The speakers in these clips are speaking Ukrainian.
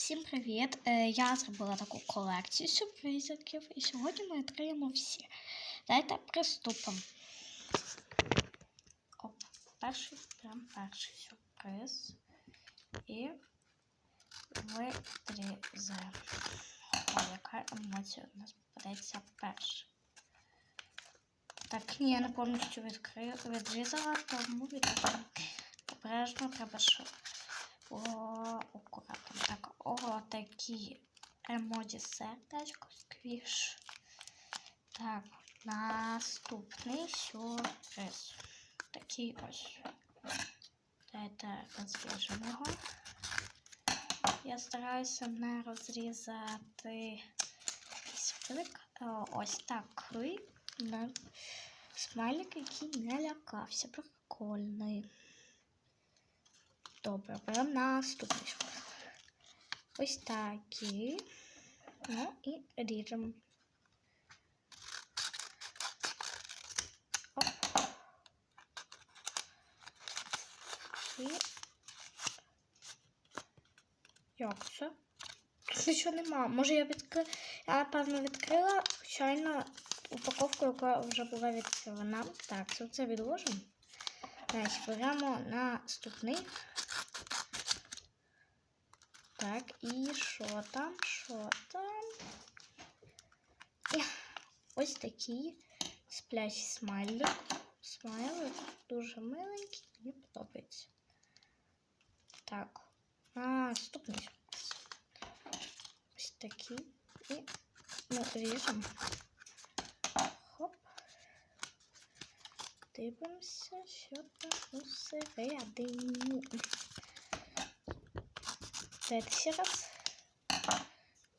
Всім привіт! Е, Я зробила таку колекцію сюрпризиків, і сьогодні ми відкриємо всі. Давайте приступимо. Оп, перший, прям перший сюрприз. І витрізаємо. О, яка емоція у нас попадеться перша. Так, ні, я не повністю відкрию, відрізала, тому відкрию. Обережно треба, щоб о, акуратно. Так, о, такі емоджі сердечко сквіш. Так, наступний сюрприз. Такий ось. Дайте розріжемо його. Я стараюся не розрізати сприк. Ось такий смайлик, який не лякався. Прикольний. Добре, беремо наступний. Ось такі. Ну і ріжемо. І як це? Нічого нема. Може я відкрила. Я, напевно, відкрила звичайно упаковку, яка вже була відкривана. Так, це, це відложимо. Значить, беремо наступний. Так, і що там? Що там? Ось такий сплячий смайлик. Смайлик дуже миленький, мені подобається. Так, наступний. Ось такий. І ми ріжемо. Хоп. Дивимося, що там усередині. Дайте ще раз.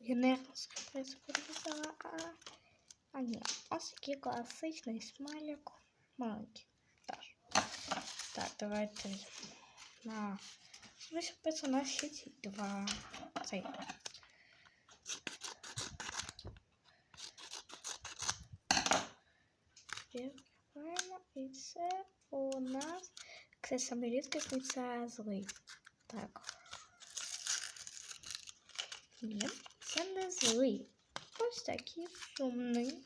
Генерал сюрприз порізала. А, а ні, ось який класичний смайлик. Маленький. Так. Так, давайте на ви сюрприз у нас ще ці два. Цей. Відкриваємо, і це у нас це саме рідкісний, це злий. Так. Ні, це не злий. Ось такий сумний.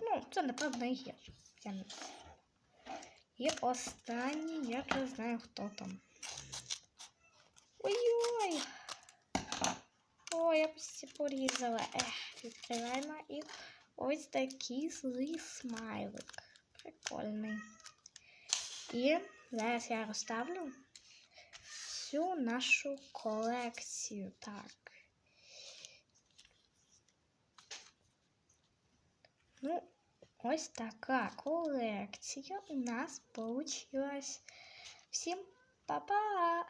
Ну, це, напевно, і є. Я не. І я не знаю, хто там. Ой-ой! Ой, я почти порізала. Ех, відкриваємо і ось такий злий смайлик. Прикольний. І зараз я розставлю всю нашу колекцію. Так. Ну, ось така колекція у нас получилась. Всім па-па!